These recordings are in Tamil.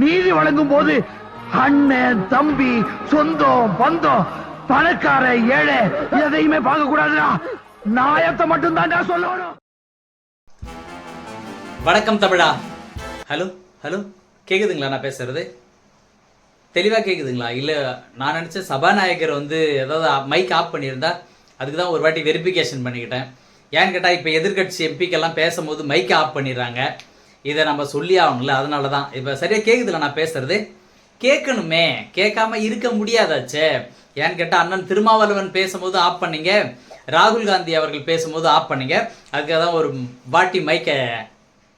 நீதி வழங்கும் போது அண்ணன் தம்பி சொந்தம் பந்தம் பணக்கார ஏழை எதையுமே பார்க்க கூடாதுடா. நாயத்தை மட்டும் சொல்லணும். வணக்கம் தமிழா. ஹலோ ஹலோ கேக்குதுங்களா நான் பேசுறது? தெளிவா கேக்குதுங்களா? இல்ல நான் நினைச்ச சபாநாயகர் வந்து ஏதாவது மைக் ஆஃப் பண்ணியிருந்தா அதுக்கு தான் ஒரு வாட்டி வெரிஃபிகேஷன் பண்ணிக்கிட்டேன். ஏன்னு கேட்டா இப்போ எதிர்க்கட்சி எம்பிக்கெல்லாம் பேசும்போது மைக் ஆஃப் பண்ணிடுறாங்க. இதை நம்ம சொல்லி ஆகணும்ல அதனால தான் இப்போ சரியாக கேட்குதுல நான் பேசுறது? கேட்கணுமே கேட்காம இருக்க முடியாதாச்சே? ஏன்னு கேட்டால் அண்ணன் திருமாவளவன் பேசும்போது ஆஃப் பண்ணீங்க. ராகுல் காந்தி அவர்கள் பேசும்போது ஆஃப் பண்ணீங்க. அதுக்காக தான் ஒரு வாட்டி மைக்கை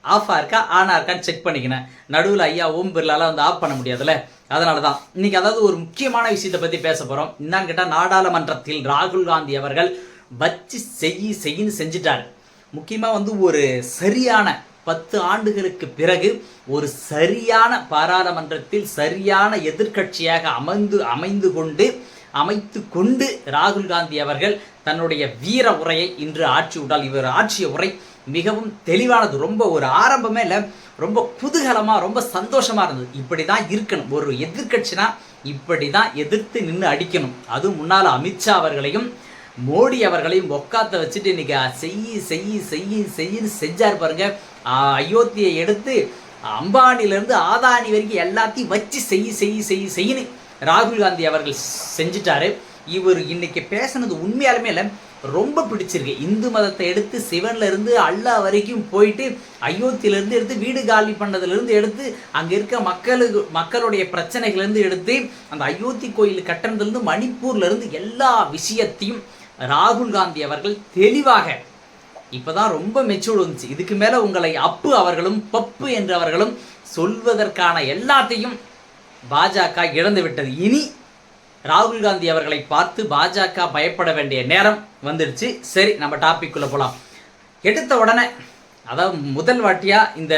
ஆஃபாக இருக்கா ஆனாக இருக்கான்னு செக் பண்ணிக்கினேன். நடுவில் ஐயா ஓம் பிர்லாலாம் வந்து ஆஃப் பண்ண முடியாதுல்ல? அதனால தான் இன்னைக்கு அதாவது ஒரு முக்கியமான விஷயத்தை பற்றி பேச போகிறோம் என்னன்னு கேட்டால் நாடாளுமன்றத்தில் ராகுல் காந்தி அவர்கள் வச்சு செய் செய்யின்னு செஞ்சிட்டார். முக்கியமாக வந்து ஒரு சரியான பத்து ஆண்டுகளுக்கு பிறகு ஒரு சரியான பாராளுமன்றத்தில் சரியான எதிர்க்கட்சியாக அமர்ந்து அமைந்து கொண்டு அமைத்து கொண்டு ராகுல் காந்தி அவர்கள் தன்னுடைய வீர உரையை இன்று ஆட்சி விட்டால் இவர் ஆட்சிய உரை மிகவும் தெளிவானது. ரொம்ப ஒரு ஆரம்பமே இல்லை. ரொம்ப குதூகலமாக ரொம்ப சந்தோஷமாக இருந்தது. இப்படி தான் இருக்கணும். ஒரு எதிர்கட்சினா இப்படி தான் எதிர்த்து நின்று அடிக்கணும். அதுவும் முன்னால் அமித்ஷா அவர்களையும் மோடி அவர்களையும் உக்காத்த வச்சுட்டு இன்னைக்கு செய்யி செய்யி செய்யி செய்யின்னு செஞ்சார் பாருங்க. அயோத்தியை எடுத்து அம்பானிலேருந்து ஆதானி வரைக்கும் எல்லாத்தையும் வச்சு செய்யி செய்யி செய்யி செய்யின்னு ராகுல் காந்தி அவர்கள் செஞ்சிட்டாரு. இவர் இன்னைக்கு பேசுனது உண்மையாலுமே இல்லை ரொம்ப பிடிச்சிருக்கு. இந்து மதத்தை எடுத்து சிவன்ல இருந்து அல்லா வரைக்கும் போயிட்டு அயோத்தியிலிருந்து எடுத்து வீடு காலி பண்ணதுலேருந்து எடுத்து அங்கே இருக்க மக்களுக்கு மக்களுடைய பிரச்சனைகள்லேருந்து எடுத்து அந்த அயோத்தி கோயில் கட்டணத்துலேருந்து மணிப்பூர்லேருந்து எல்லா விஷயத்தையும் ராகுல் காந்தி அவர்கள் தெளிவாக இப்போதான் ரொம்ப மெச்சூர்டு வந்துச்சு. இதுக்கு மேலே உங்களை அப்பு அவர்களும் பப்பு என்றவர்களும் சொல்வதற்கான எல்லாத்தையும் பாஜக இழந்து விட்டது. இனி ராகுல் காந்தி அவர்களை பார்த்து பாஜக பயப்பட வேண்டிய நேரம் வந்துடுச்சு. சரி நம்ம டாபிக்குள்ளே போகலாம் எடுத்த உடனே அதாவது முதல் வாட்டியாக இந்த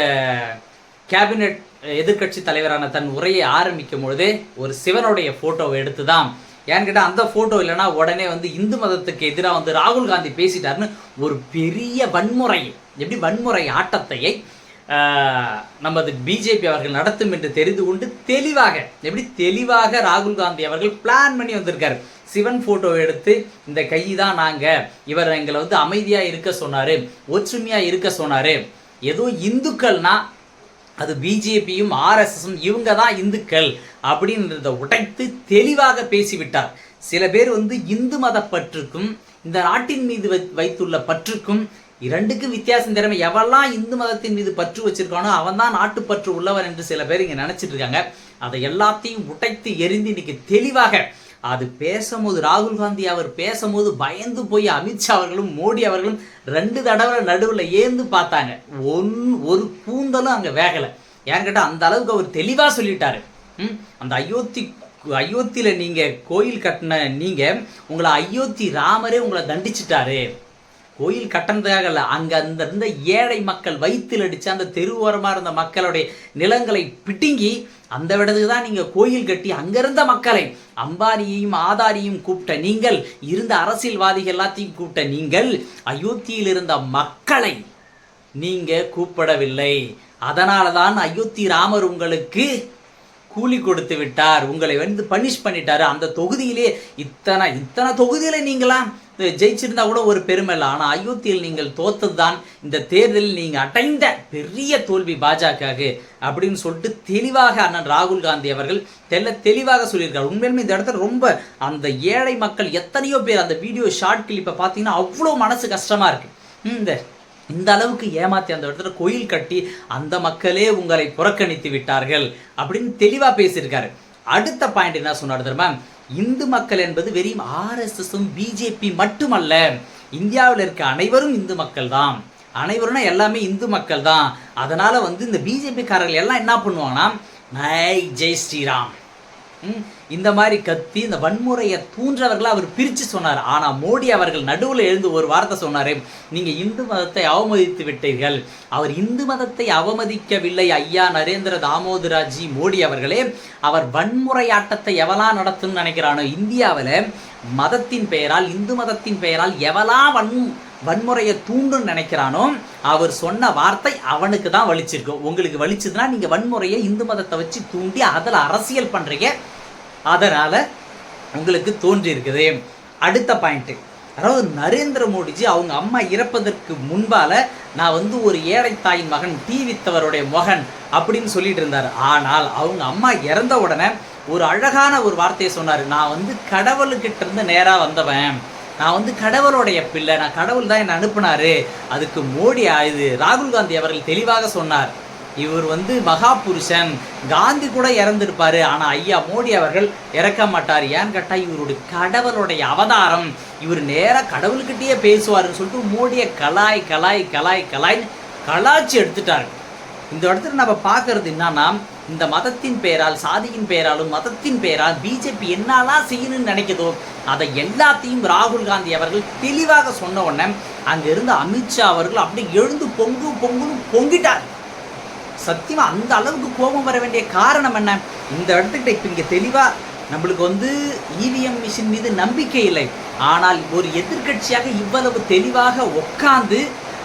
கேபினெட் எதிர்க்கட்சி தலைவரான தன் உரையை ஆரம்பிக்கும் பொழுதே ஒரு சிவனுடைய ஃபோட்டோவை எடுத்து தான் ஏன்னு கேட்டால் அந்த ஃபோட்டோ இல்லைன்னா உடனே வந்து இந்து மதத்துக்கு எதிராக வந்து ராகுல் காந்தி பேசிட்டாருன்னு ஒரு பெரிய வன்முறை எப்படி வன்முறை ஆட்டத்தையை நமது பிஜேபி அவர்கள் நடத்தும் என்று தெரிந்து கொண்டு தெளிவாக எப்படி தெளிவாக ராகுல் காந்தி அவர்கள் பிளான் பண்ணி வந்திருக்காரு. சிவன் போட்டோ எடுத்து இந்த கை தான் நாங்கள் இவர் எங்களை வந்து அமைதியாக இருக்க சொன்னார் ஒற்றுமையாக இருக்க சொன்னார். ஏதோ இந்துக்கள்னா அது பிஜேபியும் ஆர்எஸ்எஸும் இவங்க தான் இந்துக்கள் அப்படின்றத உடைத்து தெளிவாக பேசிவிட்டார். சில பேர் வந்து இந்து மத பற்றுக்கும் இந்த நாட்டின் மீது வை- வைத்துள்ள பற்றுக்கும் இரண்டுக்கும் வித்தியாசம் திறமை எவெல்லாம் இந்து மதத்தின் மீது பற்று வச்சிருக்கானோ அவன் தான் நாட்டுப்பற்று உள்ளவன் என்று சில பேர் இங்கே நினச்சிட்டு இருக்காங்க. அதை எல்லாத்தையும் உடைத்து எரிந்து இன்னைக்கு தெளிவாக அது பேசும்போது ராகுல் காந்தி அவர் பேசும்போது பயந்து போய் அமித்ஷா அவர்களும் மோடி அவர்களும் ரெண்டு தடவை நடுவில் ஏந்து பார்த்தாங்க. ஒன் ஒரு கூந்தலும் அங்கே வேகலை. ஏன்னு கேட்டால் அந்த அளவுக்கு அவர் தெளிவாக சொல்லிட்டாரு. அந்த அயோத்தி அயோத்தியில் நீங்கள் கோயில் கட்டின நீங்கள் உங்களை அயோத்தி ராமரே உங்களை தண்டிச்சிட்டாரு. கோயில் கட்டினதாக இல்லை அங்கே அந்த இருந்த ஏழை மக்கள் வயிற்றில் அடித்து அந்த தெருவோரமாக இருந்த மக்களுடைய நிலங்களை பிடுங்கி அந்த இடத்துக்கு தான் நீங்கள் கோயில் கட்டி அங்கிருந்த மக்களை அம்பானியையும் ஆதாரியும் கூப்பிட்ட நீங்கள் இருந்த அரசியல்வாதிகள் எல்லாத்தையும் கூப்பிட்ட நீங்கள் அயோத்தியில் இருந்த மக்களை நீங்கள் கூப்பிடவில்லை. அதனால தான் அயோத்தி ராமர் உங்களுக்கு கூலி கொடுத்து விட்டார். உங்களை வந்து பனிஷ் பண்ணிட்டார். அந்த தொகுதியிலே இத்தனை இத்தனை தொகுதியில் நீங்களாம் ஜெயிச்சிருந்தா கூட ஒரு பெருமை இல்லை. ஆனால் அயோத்தியில் நீங்கள் தோத்ததுதான் இந்த தேர்தலில் நீங்கள் அடைந்த பெரிய தோல்வி பாஜகவுக்கு அப்படின்னு சொல்லிட்டு தெளிவாக அண்ணன் ராகுல் காந்தி அவர்கள் தெல்ல தெளிவாக சொல்லியிருக்காரு. உண்மையிலுமே இந்த இடத்துல ரொம்ப அந்த ஏழை மக்கள் எத்தனையோ பேர் அந்த வீடியோ ஷார்ட் கிளிப்பை பார்த்தீங்கன்னா அவ்வளோ மனசு கஷ்டமாக இருக்கு. இந்த இந்த அளவுக்கு ஏமாத்தி அந்த இடத்துல கோயில் கட்டி அந்த மக்களே உங்களை புறக்கணித்து விட்டார்கள் அப்படின்னு தெளிவாக பேசியிருக்காரு. அடுத்த பாயிண்ட் என்ன சொன்னார் தெரியுமா? இந்து மக்கள் என்பது வெறும் ஆர்எஸ்எஸும் பிஜேபி மட்டுமல்ல. இந்தியாவில் இருக்க அனைவரும் இந்து மக்கள் தான். அனைவரும்னா எல்லாமே இந்து மக்கள் தான். அதனால் வந்து இந்த பிஜேபிக்காரர்கள் எல்லாம் என்ன பண்ணுவாங்கன்னா நை ஜெய் ஸ்ரீராம். ம், இந்த மாதிரி கத்தி இந்த வன்முறையை தூன்றவர்களை அவர் பிரித்து சொன்னார். ஆனால் மோடி அவர்கள் நடுவில் எழுந்து ஒரு வார்த்தை சொன்னார் நீங்கள் இந்து மதத்தை அவமதித்து விட்டீர்கள். அவர் இந்து மதத்தை அவமதிக்கவில்லை ஐயா நரேந்திர தாமோதராஜி மோடி அவர்களே. அவர் வன்முறையாட்டத்தை எவலாம் நடத்தும்னு நினைக்கிறானோ இந்தியாவில் மதத்தின் பெயரால் இந்து மதத்தின் பெயரால் எவலாம் வன் வன்முறையை தூண்டும் நினைக்கிறானோ அவர் சொன்ன வார்த்தை அவனுக்கு தான் வலிச்சிருக்கும் உங்களுக்கு வலிச்சதுன்னா நீங்கள் வன்முறையை இந்து மதத்தை வச்சு தூண்டி அதில் அரசியல் பண்ணுறீங்க அதனால் உங்களுக்கு தோன்றியிருக்குது அடுத்த பாயிண்ட்டு அதாவது நரேந்திர மோடிஜி அவங்க அம்மா இறப்பதற்கு முன்பால் நான் வந்து ஒரு ஏழை தாயின் மகன் டி வித்தவருடைய மகன் அப்படின்னு சொல்லிட்டு இருந்தார். ஆனால் அவங்க அம்மா இறந்த உடனே ஒரு அழகான ஒரு வார்த்தையை சொன்னார். நான் வந்து கடவுளுக்கிட்ட இருந்து நேராக வந்தவன். நான் வந்து கடவுளுடைய பிள்ளை. நான் கடவுள் தான் என்னை அனுப்புனாரு. அதுக்கு மோடி இது ராகுல் காந்தி அவர்கள் தெளிவாக சொன்னார். இவர் வந்து மகா புருஷன் காந்தி கூட இறந்திருப்பார். ஆனால் ஐயா மோடி அவர்கள் இறக்க மாட்டார். ஏன்னு கேட்டால் இவருடைய கடவுளுடைய அவதாரம். இவர் நேராக கடவுள்கிட்டயே பேசுவாருன்னு சொல்லிட்டு மோடியை கலாய் கலாய் கலாய் கலாய்ன்னு கலாச்சி எடுத்துட்டாரு. இந்த இடத்துல நம்ம பார்க்கறது என்னன்னா இந்த மதத்தின் பெயரால் சாதியின் பெயராலும் மதத்தின் பெயரால் பிஜேபி என்னெல்லாம் செய்யணும்னு நினைக்குதோ அதை எல்லாத்தையும் ராகுல் காந்தி அவர்கள் தெளிவாக சொன்ன உடனே அங்கிருந்து அமித்ஷா அவர்கள் அப்படியே எழுந்து பொங்கு பொங்குன்னு பொங்கிட்டார். சத்தியமாக அந்த அளவுக்கு கோபம் வர வேண்டிய காரணம் என்ன? இந்த இடத்துக்கிட்ட இப்போ இங்கே தெளிவாக நம்மளுக்கு வந்து இவிஎம் மிஷின் மீது நம்பிக்கை இல்லை. ஆனால் ஒரு எதிர்க்கட்சியாக இவ்வளவு தெளிவாக உட்காந்து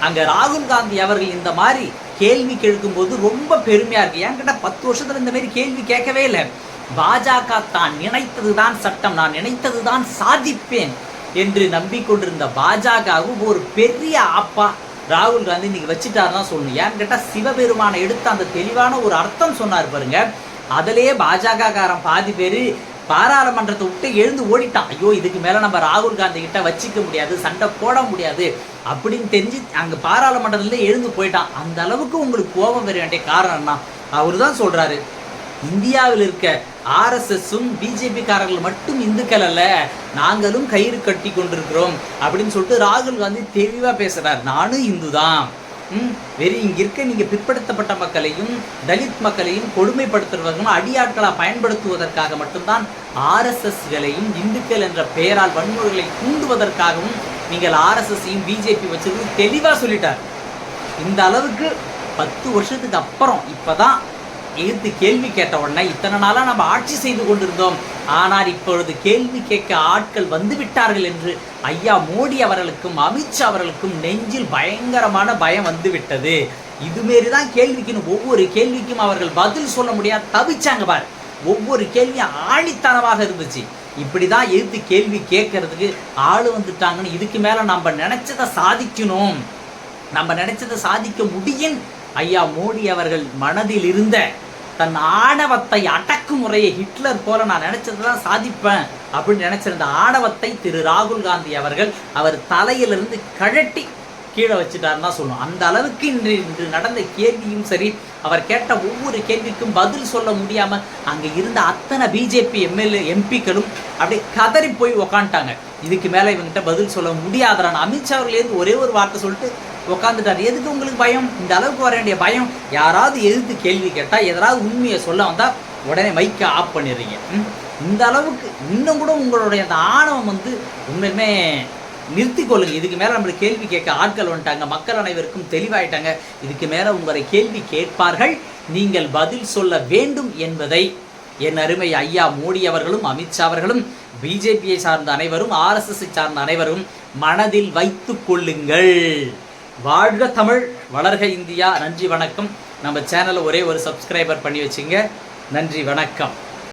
அங்கே ராகுல் காந்தி அவர்கள் இந்த மாதிரி கேள்வி கேட்கும்போது ரொம்ப பெருமையாக இருக்குது ஏன் கேட்டால் பத்து வருஷத்தில் இந்த மாதிரி கேள்வி கேட்கவே இல்லை. பாஜக தான் நினைத்தது தான் சட்டம் நான் நினைத்தது தான் சாதிப்பேன் என்று நம்பிக்கொண்டிருந்த பாஜகவும் ஒரு பெரிய ஆப்பா ராகுல் காந்தி இன்னைக்கு வச்சுட்டாரு தான் சொல்லணும். ஏன்னு கேட்டால் சிவபெருமானை எடுத்து அந்த தெளிவான ஒரு அர்த்தம் சொன்னார் பாருங்க. அதிலேயே பாஜக காரன் பாதி பேர் பாராளுமன்றத்தை விட்டு எழுந்து ஓடிட்டான். ஐயோ இதுக்கு மேலே நம்ம ராகுல் காந்தி கிட்ட வச்சிக்க முடியாது சண்டை போட முடியாது அப்படின்னு தெரிஞ்சு அங்கே பாராளுமன்றத்துல எழுந்து போயிட்டான். அந்த அளவுக்கு உங்களுக்கு கோபம் வர வேண்டிய காரணம் அவர் தான் சொல்றாரு. இந்தியாவில் இருக்க ஆர்எஸ்எஸும் பிஜேபி காரர்கள் மட்டும் இந்துக்கள் அல்ல நாங்களும் கயிறு கட்டி கொண்டிருக்கிறோம் அப்படின்னு சொல்லிட்டு ராகுல் காந்தி தெளிவாக பேசுகிறார் நானும் இந்து தான் ம் வெறி இங்கே இருக்க நீங்கள் பிற்படுத்தப்பட்ட மக்களையும் தலித் மக்களையும் கொடுமைப்படுத்துறவர்களும் அடியாட்களாக பயன்படுத்துவதற்காக மட்டும்தான் ஆர்எஸ்எஸ்களையும் இந்துக்கள் என்ற பெயரால் வன்முறைகளை தூண்டுவதற்காகவும் நீங்கள் ஆர்எஸ்எஸ்ஸையும் பிஜேபி வச்சது தெளிவாக சொல்லிட்டார். இந்த அளவுக்கு பத்து வருஷத்துக்கு அப்புறம் இப்பதான் எதிர்த்து கேள்வி கேட்ட உடனே இத்தனை நாளாக நம்ம ஆட்சி செய்து கொண்டிருந்தோம். ஆனால் இப்பொழுது கேள்வி கேட்க ஆட்கள் வந்து விட்டார்கள் என்று ஐயா மோடி அவர்களுக்கும் அமித்ஷா அவர்களுக்கும் நெஞ்சில் பயங்கரமான பயம் வந்து விட்டது. இதுமாரி தான் கேள்விக்குன்னு ஒவ்வொரு கேள்விக்கும் அவர்கள் பதில் சொல்ல முடியாது தவிச்சாங்க பார். ஒவ்வொரு கேள்வியும் ஆணித்தனமாக இருந்துச்சு. இப்படி தான் எதிர்த்து கேள்வி கேட்கறதுக்கு ஆள் வந்துட்டாங்கன்னு இதுக்கு மேலே நம்ம நினைச்சதை சாதிக்கணும். நம்ம நினைச்சதை சாதிக்க முடியும் ஐயா மோடி அவர்கள் மனதில் இருந்த தன் ஆணவத்தை அடக்குமுறையை ஹிட்லர் போல நான் நினைச்சதுதான் சாதிப்பேன் அப்படின்னு நினைச்சிருந்த ஆணவத்தை திரு ராகுல் காந்தி அவர்கள் அவர் தலையிலிருந்து கழட்டி கீழே வச்சுட்டாருன்னு தான் சொல்லணும். அந்த அளவுக்கு இன்று இன்று நடந்த கேள்வியும் சரி அவர் கேட்ட ஒவ்வொரு கேள்விக்கும் பதில் சொல்ல முடியாம அங்க இருந்த அத்தனை பிஜேபி எம்எல்ஏ எம்பிக்களும் அப்படியே கதறி போய் உக்காந்துட்டாங்க. இதுக்கு மேல இவங்கிட்ட பதில் சொல்ல முடியாதரான் அமித்ஷா அவர்களேருந்து ஒரே ஒரு வார்த்தை சொல்லிட்டு உட்காந்துட்டார் எதுக்கு உங்களுக்கு பயம்? இந்த அளவுக்கு வர வேண்டிய பயம்? யாராவது எதிர்த்து கேள்வி கேட்டால் எதாவது உண்மையை சொல்ல வந்தால் உடனே மைக்கை ஆஃப் பண்ணிடுறீங்க. இந்த அளவுக்கு இன்னும் கூட உங்களுடைய அந்த ஆணவம் வந்து உண்மையுமே நிறுத்திக் கொள்ளுங்க. இதுக்கு மேலே நம்மளுக்கு கேள்வி கேட்க ஆட்கள் வந்துட்டாங்க. மக்கள் அனைவருக்கும் தெளிவாயிட்டாங்க. இதுக்கு மேலே உங்களை கேள்வி கேட்பார்கள். நீங்கள் பதில் சொல்ல வேண்டும் என்பதை என் அருமை ஐயா மோடி அவர்களும் அமித்ஷா அவர்களும் பிஜேபியை சார்ந்த அனைவரும் ஆர்எஸ்எஸ்ஸை சார்ந்த அனைவரும் மனதில் வைத்து கொள்ளுங்கள். வாழ்க தமிழ் வளர்க இந்தியா. நன்றி வணக்கம். நம்ம சேனலை ஒரே ஒரு சப்ஸ்கிரைபர் பண்ணி வச்சுங்க. நன்றி வணக்கம்.